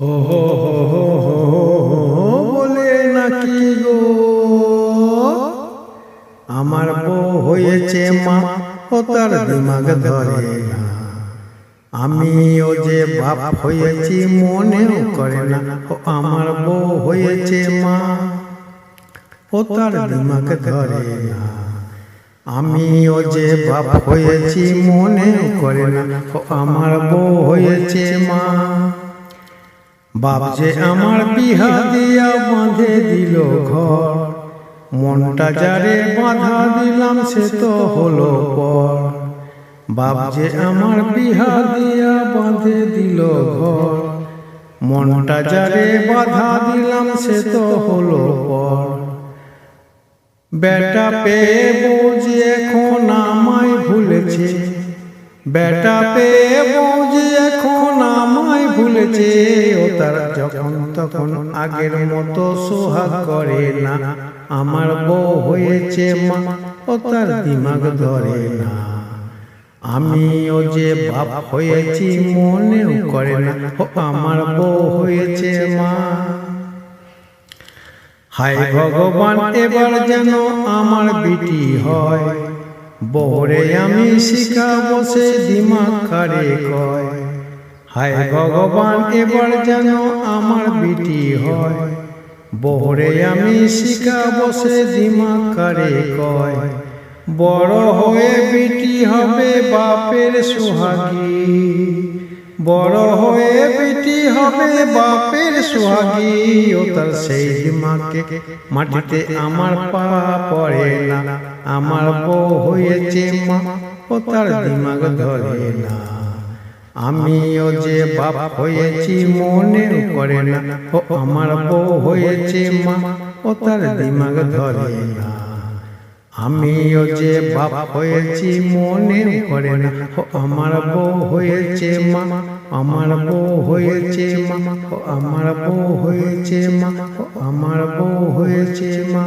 হো বলে নাকি গো? আমার বউ হয়েছে মা, ও তার দিমাগ ধরে যে বাপ হয়েছি মনেও করে না, ও আমার বউ হয়েছে মা, ও তার দিমাগ ধরে না। আমিও যে বাপ হয়েছি মনেও করে না, ও আমার বউ হয়েছে মা। বাপ যে আমার বিহা দিয়া বাঁধে দিল ঘর। মনটা যারে বাঁধা দিলাম সে তো হলো পর। বাপ যে আমার বিহা দিয়া বাঁধে দিল ঘর। মনটা যারে বাঁধা দিলাম সে তো হলো পর। বেটা পেয়ে বুঝি এখন আমায় ভুলেছে। বেটা পেয়ে বুঝি এখন তার যখন তখন আগের মতো সোহাগ করে না, আমার বউ হয়েছে মা, ও তার দিমাগ ধরে না। আমিও যে বাপ হয়েছি মনেও করে না, ও আমার বউ হয়েছে মা। হায় ভগবান, এবার যেন আমার বিটি হয়। বহরে আমি শিখাবো সে দিমাগ কারে কয়। হায় ভগবান এবার যেন আমার বিটি হয়। বহরে আমি শিখাবো সে দিমাগ কারে কয়। বড় হয়ে বিটি হবে বাপের সোহাগী। বড় হয়ে বেটি হবে বাপের সোহাগী। ও তার সেই দিমাকে মাটিতে আমার পা পড়ে না। আমার বউ হয়েছে মা ও তার দিমাগ ধরে না। আমিও যে বাপ হয়েছি, মনে করে না। ও আমার বউ হয়েছে মা, ও তার দিমাগ ধরে না। আমিও যে বাপ হয়েছি, মনে করে না। ও আমার বউ হয়েছে মা, আমার বউ হয়েছে মা, ও আমার বউ হয়েছে মা, ও আমার বউ হয়েছে মা।